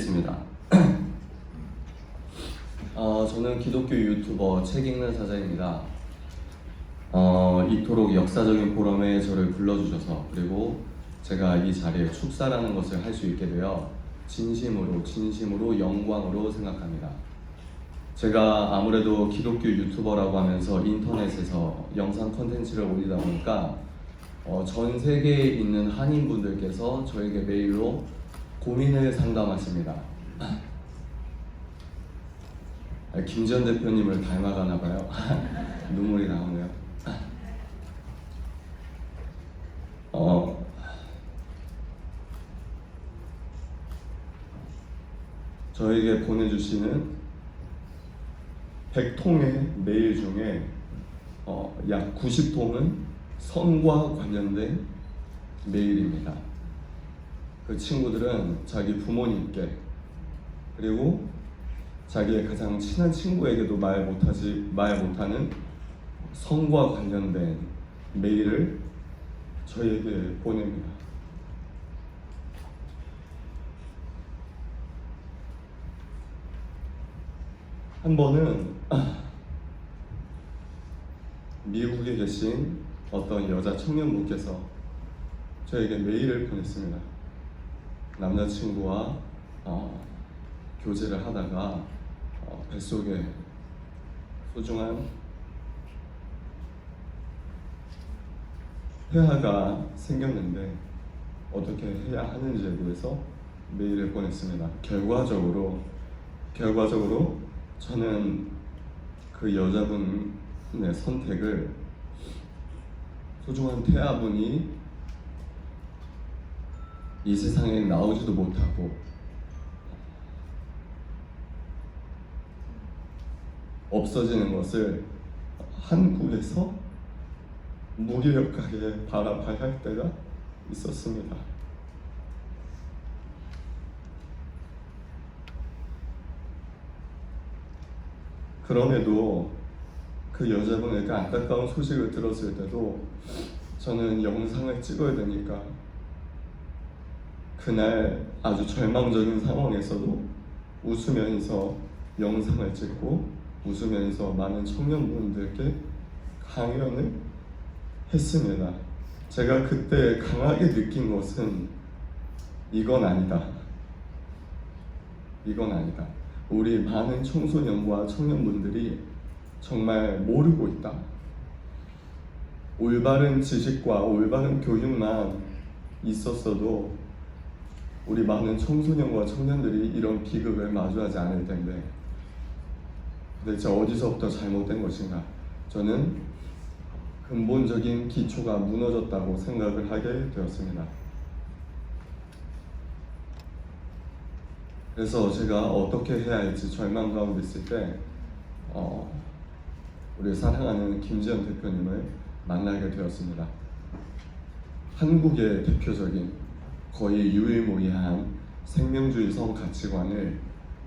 시작하겠습니다. 어, 저는 기독교 유튜버 책 읽는 사자입니다. 어, 이토록 역사적인 포럼에 저를 불러주셔서 그리고 제가 이 자리에 축사라는 것을 할 수 있게 되어 진심으로 진심으로 영광으로 생각합니다. 제가 아무래도 기독교 유튜버라고 하면서 인터넷에서 영상 컨텐츠를 올리다 보니까 어, 전 세계에 있는 한인분들께서 저에게 메일로 고민을 상담하십니다. 아, 김지현 대표님을 닮아가나 봐요. 눈물이 나오네요. 어, 저에게 보내주시는 100통의 메일 중에 어, 약 90통은 성과 관련된 메일입니다. 그 친구들은 자기 부모님께 그리고 자기의 가장 친한 친구에게도 말 못하지 말 못하는 성과 관련된 메일을 저희에게 보냅니다. 한 번은 미국에 계신 어떤 여자 청년분께서 저에게 메일을 보냈습니다. 남자친구와 어, 교제를 하다가 어, 뱃속에 소중한 폐하가 생겼는데 어떻게 해야 하는지에 대해서 메일을 보냈습니다. 결과적으로 결과적으로 저는 그 여자분의 선택을 소중한 태아분이 이 세상에 나오지도 못하고 없어지는 것을 한국에서 무기력하게 바라봐야 할 때가 있었습니다. 그럼에도 그 여자분에게 안타까운 소식을 들었을 때도 저는 영상을 찍어야 되니까 그날 아주 절망적인 상황에서도 웃으면서 영상을 찍고 웃으면서 많은 청년분들께 강연을 했습니다. 제가 그때 강하게 느낀 것은 이건 아니다. 이건 아니다. 우리 많은 청소년과 청년분들이 정말 모르고 있다. 올바른 지식과 올바른 교육만 있었어도 우리 많은 청소년과 청년들이 이런 비극을 마주하지 않을 텐데 도대체 어디서부터 잘못된 것인가? 저는 근본적인 기초가 무너졌다고 생각을 하게 되었습니다. 그래서 제가 어떻게 해야 할지 절망 가운데 있을 때 어, 우리 사랑하는 김지현 대표님을 만나게 되었습니다. 한국의 대표적인 거의 유일무이한 생명주의 성 가치관을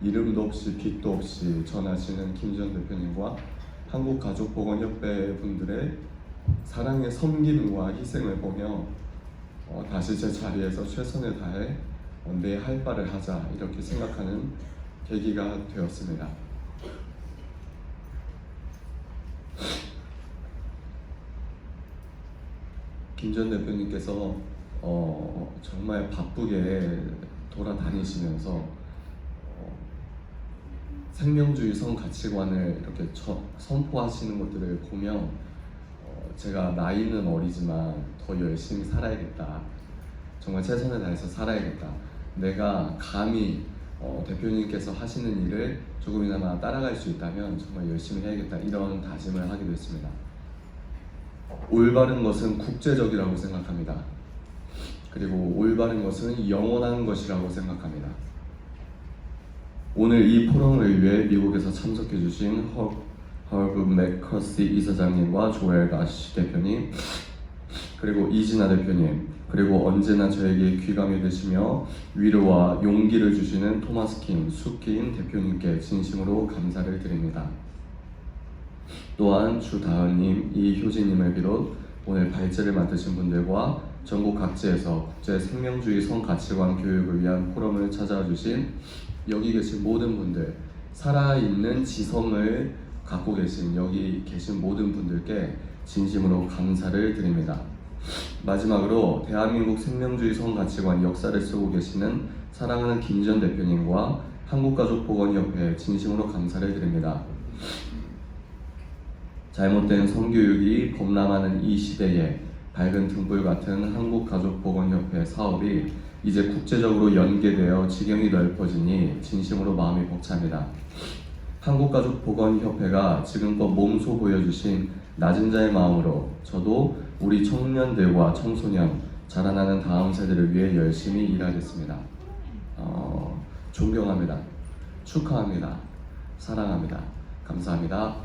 이름도 없이 빛도 없이 전하시는 김지현 대표님과 한국가족보건협회 분들의 사랑의 섬김과 희생을 보며 어, 다시 제 자리에서 최선을 다해 어, 내할 바를 하자 이렇게 생각하는 계기가 되었습니다. 김 전 대표님께서 어, 정말 바쁘게 돌아다니시면서 어, 생명주의 성 가치관을 이렇게 저, 선포하시는 것들을 보면 어, 제가 나이는 어리지만 더 열심히 살아야겠다. 정말 최선을 다해서 살아야겠다. 내가 감히 어, 대표님께서 하시는 일을 조금이나마 따라갈 수 있다면 정말 열심히 해야겠다. 이런 다짐을 하게 됐습니다. 올바른 것은 국제적이라고 생각합니다. 그리고 올바른 것은 영원한 것이라고 생각합니다. 오늘 이 포럼을 위해 미국에서 참석해 주신 허브 맥커시 이사장님과 조엘 가시 대표님 그리고 이진아 대표님 그리고 언제나 저에게 귀감이 되시며 위로와 용기를 주시는 토마스 킴, 수킴 대표님께 진심으로 감사를 드립니다. 또한 주다은님, 이효진님을 비롯 오늘 발제를 맡으신 분들과 전국 각지에서 국제 생명주의 성가치관 교육을 위한 포럼을 찾아와 주신 여기 계신 모든 분들, 살아있는 지성을 갖고 계신 여기 계신 모든 분들께 진심으로 감사를 드립니다. 마지막으로 대한민국 생명주의 성가치관 역사를 쓰고 계시는 사랑하는 김전 대표님과 한국가족보건협회에 진심으로 감사를 드립니다. 잘못된 성교육이 범람하는 이 시대에 밝은 등불 같은 한국가족보건협회 사업이 이제 국제적으로 연계되어 지경이 넓어지니 진심으로 마음이 벅찹니다. 한국가족보건협회가 지금껏 몸소 보여주신 낮은 자의 마음으로 저도 우리 청년들과 청소년 자라나는 다음 세대를 위해 열심히 일하겠습니다. 어, 존경합니다. 축하합니다. 사랑합니다. 감사합니다.